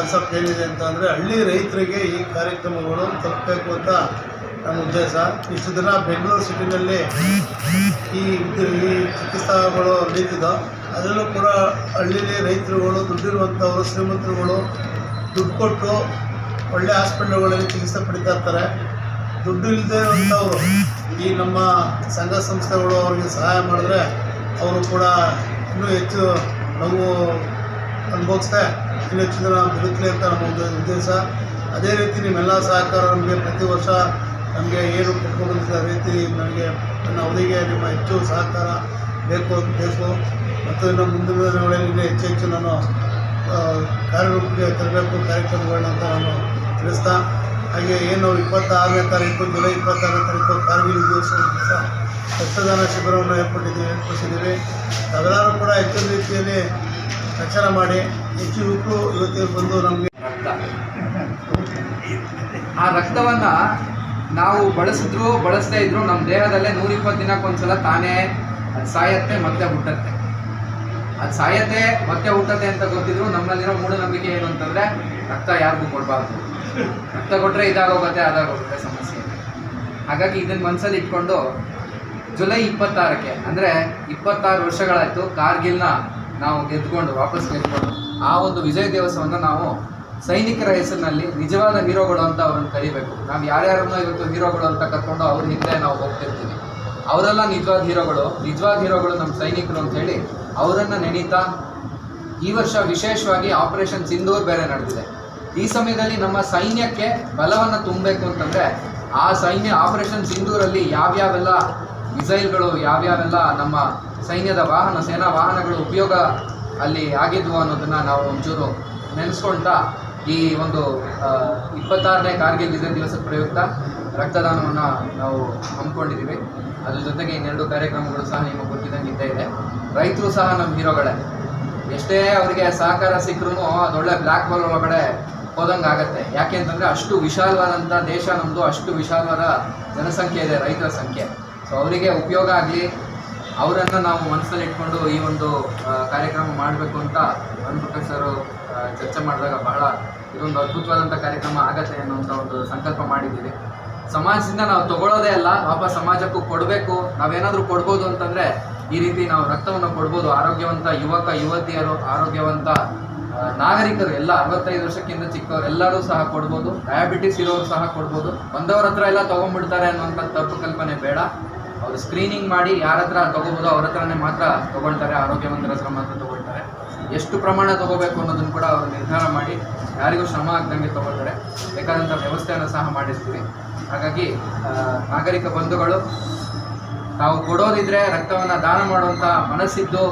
Concept ಏನಿದೆ ಅಂತ ಅಂದರೆ ಹಳ್ಳಿ ರೈತರಿಗೆ ಈ ಕಾರ್ಯಕ್ರಮಗಳು ತಲುಪಬೇಕು ಅಂತ ನಮ್ಮ ಉದ್ದೇಶ. ಇಷ್ಟು ದಿನ ಬೆಂಗಳೂರು ಸಿಟಿನಲ್ಲಿ ಈ ಈ ಚಿಕಿತ್ಸಾಗಳು ನಡೀತಿದ್ದೋ ಅದರಲ್ಲೂ ಕೂಡ ಹಳ್ಳಿಲಿ ರೈತರುಗಳು ದುಡ್ಡಿರುವಂಥವರು ಶ್ರೀಮಂತರುಗಳು ದುಡ್ಡು ಕೊಟ್ಟು ಒಳ್ಳೆ ಹಾಸ್ಪಿಟಲ್ಗಳಲ್ಲಿ ಚಿಕಿತ್ಸೆ ಪಡಿತಾ ಇರ್ತಾರೆ ದುಡ್ಡು ಇಲ್ಲದೆ ಇರುವಂಥವ್ರು ಈ ನಮ್ಮ ಸಂಘ ಸಂಸ್ಥೆಗಳು ಅವರಿಗೆ ಸಹಾಯ ಮಾಡಿದ್ರೆ ಅವರು ಕೂಡ ಇನ್ನೂ ಹೆಚ್ಚು ನಾವು ಅನುಭವಿಸ್ದೆ ಇನ್ನೂ ಹೆಚ್ಚು ಜನ ಬದುಕಲಿ ಅಂತ ನಮ್ಮ ಒಂದು ಉದ್ದೇಶ. ಅದೇ ರೀತಿ ನಿಮ್ಮೆಲ್ಲ ಸಹಕಾರ ನಮಗೆ ಪ್ರತಿ ವರ್ಷ ನಮಗೆ ಏನು ಕೊಟ್ಕೊಂಡಿದ್ದ ರೀತಿ ನನಗೆ ನನ್ನ ಅವಧಿಗೆ ನಿಮ್ಮ ಹೆಚ್ಚು ಸಹಕಾರ ಬೇಕು ಬೇಕು. ಮತ್ತು ಇನ್ನು ಮುಂದಿನ ದಿನಗಳಲ್ಲಿ ಹೆಚ್ಚು ಹೆಚ್ಚು ನಾನು ಕಾರ್ಯರೂಪಕ್ಕೆ ತರಬೇಕು, ಕಾರ್ಯಕ್ರಮಗಳನ್ನ ಅಂತ ನಾನು ತಿಳಿಸ್ತಾ. ಹಾಗೆ ಏನು ಇಪ್ಪತ್ತಾರನೇ ತಾರೀಕು, ಜುಲೈ ಇಪ್ಪತ್ತಾರನೇ ತಾರೀಕು ಕಾರ್ಗಿಲ್ ದಿವಸ ದಿವಸ ರಕ್ತದಾನ ಶಿಬಿರವನ್ನು ಏರ್ಪಟ್ಟಿದ್ದೀವಿ, ಏರ್ಪಡಿಸಿದ್ದೀವಿ. ತಾವೆಲ್ಲರೂ ಕೂಡ ಹೆಚ್ಚಿನ ರೀತಿಯಲ್ಲಿ ರಕ್ಷಣೆ ಮಾಡಿ ಹೆಚ್ಚು ಯುವಕರು ಇವತ್ತು ಬಂದು ನಮಗೆ ರಕ್ತ. ಆ ರಕ್ತವನ್ನ ನಾವು ಬಳಸಿದ್ರು ಬಳಸದೇ ಇದ್ರು ನಮ್ಮ ದೇಹದಲ್ಲೇ ನೂರಿಪ್ಪತ್ತು ದಿನಕ್ಕೊಂದ್ಸಲ ತಾನೇ ಅದು ಸಾಯತ್ತೆ, ಮತ್ತೆ ಹುಟ್ಟತ್ತೆ. ಅದು ಸಾಯತ್ತೆ, ಮತ್ತೆ ಹುಟ್ಟತ್ತೆ ಅಂತ ಗೊತ್ತಿದ್ರು ನಮ್ಮಲ್ಲಿರೋ ಮೂಢನಂಬಿಕೆ ಏನು ಅಂತಂದ್ರೆ ರಕ್ತ ಯಾರಿಗೂ ಕೊಡಬಾರ್ದು. ರಕ್ತ ಕೊಟ್ಟರೆ ಇದಾಗೋಗುತ್ತೆ, ಅದಾಗೋಗುತ್ತೆ ಸಮಸ್ಯೆ ಹಾಗಾಗಿ ಇದನ್ನ ಮನಸ್ಸಲ್ಲಿ ಇಟ್ಕೊಂಡು ಜುಲೈ ಇಪ್ಪತ್ತಾರಕ್ಕೆ, ಅಂದರೆ ಇಪ್ಪತ್ತಾರು ವರ್ಷಗಳಾಯಿತು ಕಾರ್ಗಿಲ್ನ ನಾವು ಗೆದ್ದುಕೊಂಡು, ವಾಪಸ್ ಗೆದ್ದುಕೊಂಡು ಆ ಒಂದು ವಿಜಯ ದಿವಸವನ್ನು ನಾವು ಸೈನಿಕರ ಹೆಸರಿನಲ್ಲಿ ನಿಜವಾದ ಹೀರೋಗಳು ಅಂತ ಅವ್ರನ್ನ ಕರಿಬೇಕು. ನಾವು ಯಾರ್ಯಾರನ್ನ ಇವತ್ತು ಹೀರೋಗಳು ಅಂತ ಕರ್ಕೊಂಡು ಅವ್ರ ಹಿಂದೆ ನಾವು ಹೋಗ್ತಿರ್ತೀವಿ. ಅವರೆಲ್ಲ ನಿಜವಾದ ಹೀರೋಗಳು ನಿಜವಾದ ಹೀರೋಗಳು ನಮ್ಮ ಸೈನಿಕರು ಅಂತ ಹೇಳಿ ಅವರನ್ನು ನೆನೀತಾ ಈ ವರ್ಷ ವಿಶೇಷವಾಗಿ ಆಪರೇಷನ್ ಸಿಂಧೂರ್ ಬೇರೆ ನಡೆದಿದೆ. ಈ ಸಮಯದಲ್ಲಿ ನಮ್ಮ ಸೈನ್ಯಕ್ಕೆ ಬಲವನ್ನು ತುಂಬಬೇಕು ಅಂತಂದ್ರೆ ಆ ಸೈನ್ಯ ಆಪರೇಷನ್ ಸಿಂಧೂರಲ್ಲಿ ಯಾವ್ಯಾವೆಲ್ಲ ಮಿಸೈಲ್ಗಳು ಯಾವ್ಯಾವೆಲ್ಲ ನಮ್ಮ ಸೈನ್ಯದ ವಾಹನ, ಸೇನಾ ವಾಹನಗಳು ಉಪಯೋಗ ಅಲ್ಲಿ ಆಗಿದ್ವು ಅನ್ನೋದನ್ನು ನಾವು ಒಂಚೂರು ನೆನೆಸ್ಕೊಳ್ತಾ ಈ ಒಂದು ಇಪ್ಪತ್ತಾರನೇ ಕಾರ್ಗಿಲ್ ವಿಜಯ ದಿವಸದ ಪ್ರಯುಕ್ತ ರಕ್ತದಾನವನ್ನು ನಾವು ಹಮ್ಮಿಕೊಂಡಿದ್ದೀವಿ. ಅದ್ರ ಜೊತೆಗೆ ಇನ್ನೆರಡು ಕಾರ್ಯಕ್ರಮಗಳು ಸಹ ನಿಮಗೆ ಗೊತ್ತಿದ್ದಂಗೆ ಇದೆ. ರೈತರು ಸಹ ನಮ್ಮ ಹೀರೋಗಳೇ. ಎಷ್ಟೇ ಅವರಿಗೆ ಸಹಕಾರ ಸಿಕ್ಕರೂ ಅದೊಳ್ಳೆ ಬ್ಲ್ಯಾಕ್ ಹೋಲ್ ಒಳಗಡೆ ಹೋದಂಗೆ ಆಗುತ್ತೆ. ಯಾಕೆ ಅಂತಂದರೆ ಅಷ್ಟು ವಿಶಾಲವಾದಂಥ ದೇಶ ನಮ್ಮದು ಅಷ್ಟು ವಿಶಾಲವಾದ ಜನಸಂಖ್ಯೆ ಇದೆ, ರೈತರ ಸಂಖ್ಯೆ. ಸೊ ಅವರಿಗೆ ಉಪಯೋಗ ಆಗಲಿ, ಅವರನ್ನು ನಾವು ಮನಸ್ಸಲ್ಲಿ ಇಟ್ಕೊಂಡು ಈ ಒಂದು ಕಾರ್ಯಕ್ರಮ ಮಾಡಬೇಕು ಅಂತ ಅನ್ಬಿಟ್ಟು ಸರ್ ಚರ್ಚೆ ಮಾಡಿದಾಗ ಬಹಳ ಇದೊಂದು ಅದ್ಭುತವಾದಂಥ ಕಾರ್ಯಕ್ರಮ ಆಗತ್ತೆ ಅನ್ನೋಂಥ ಒಂದು ಸಂಕಲ್ಪ ಮಾಡಿದ್ದೀವಿ. ಸಮಾಜದಿಂದ ನಾವು ತಗೊಳ್ಳೋದೇ ಅಲ್ಲ, ವಾಪಸ್ ಸಮಾಜಕ್ಕೂ ಕೊಡಬೇಕು. ನಾವೇನಾದರೂ ಕೊಡ್ಬೋದು ಅಂತಂದರೆ, ಈ ರೀತಿ ನಾವು ರಕ್ತವನ್ನು ಕೊಡ್ಬೋದು. ಆರೋಗ್ಯವಂತ ಯುವಕ, ಯುವತಿಯರು, ಆರೋಗ್ಯವಂತ ನಾಗರಿಕರು ಎಲ್ಲ ಅರವತ್ತೈದು ವರ್ಷಕ್ಕಿಂತ ಚಿಕ್ಕವರು ಎಲ್ಲರೂ ಸಹ ಕೊಡ್ಬೋದು. ಡಯಾಬಿಟಿಸ್ ಇರೋರು ಸಹ ಕೊಡ್ಬೋದು. ಬಂದವ್ರ ಹತ್ರ ಎಲ್ಲ ತೊಗೊಂಡ್ಬಿಡ್ತಾರೆ ಅನ್ನುವಂಥ ತಪ್ಪು ಕಲ್ಪನೆ ಬೇಡ. ಅವರು ಸ್ಕ್ರೀನಿಂಗ್ ಮಾಡಿ ಯಾರ ಹತ್ರ ತಗೋಬೋದು ಅವ್ರ ಹತ್ರನೇ ಮಾತ್ರ ತಗೊಳ್ತಾರೆ, ಆರೋಗ್ಯವಂತರ ಹತ್ರ ಮಾತ್ರ ತಗೊಳ್ತಾರೆ. ಎಷ್ಟು ಪ್ರಮಾಣ ತಗೋಬೇಕು ಅನ್ನೋದನ್ನು ಕೂಡ ಅವರು ನಿರ್ಧಾರ ಮಾಡಿ ಯಾರಿಗೂ ಶ್ರಮ ಆಗ್ದಂಗೆ ತಗೊಳ್ತಾರೆ. ಬೇಕಾದಂಥ ವ್ಯವಸ್ಥೆಯನ್ನು ಸಹ ಮಾಡಿರ್ತೀವಿ ಹಾಗಾಗಿ ನಾಗರಿಕ ಬಂಧುಗಳು, ತಾವು ಕೊಡೋದಿದ್ರೆ ರಕ್ತವನ್ನು ದಾನ ಮಾಡುವಂಥ ಮನಸ್ಸಿದ್ದು